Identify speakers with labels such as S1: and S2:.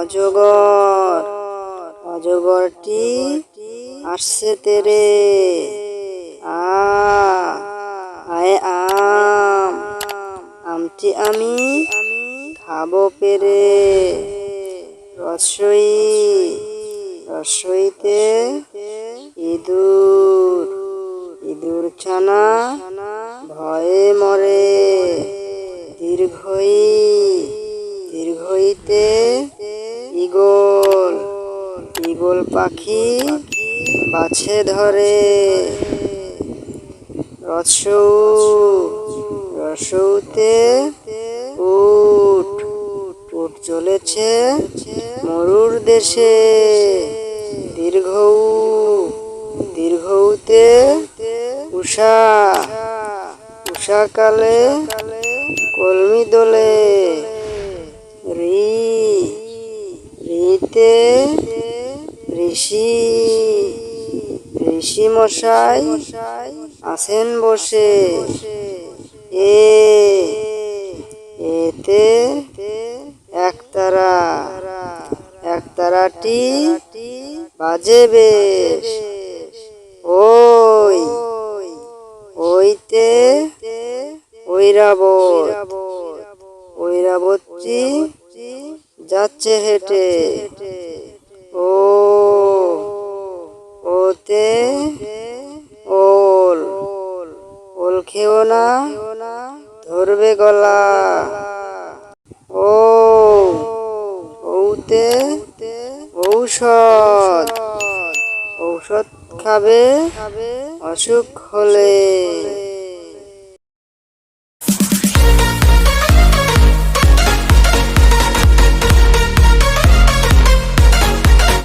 S1: অজগর। অজগরটি আসছে তেরে। আয় আম। আমটি আমি খাব পেরে। রসই রসইতে ভয়ে মরে। দীর্ঘই, দীর্ঘইতে ইগল ইগল পাখি বাছে ধরে। রসৌ, রসৌতে উট উট চলেছে মরুর দেশে। দীর্ঘ, দীর্ঘতে উষা উষাকালে কলমি দোলে। রি, রিতে ঋষি ঋষি মশাই আছেন বসে। এ, এতে একতারা, একতারাটি বাজে বেশ। ঐরাবত যাচ্ছে হেঁটে। ও ওতে ওল। ওল খেও না ধরবে গলা। ও ওতে ঔষধ। ঔষধ খাবে অসুখ হলে।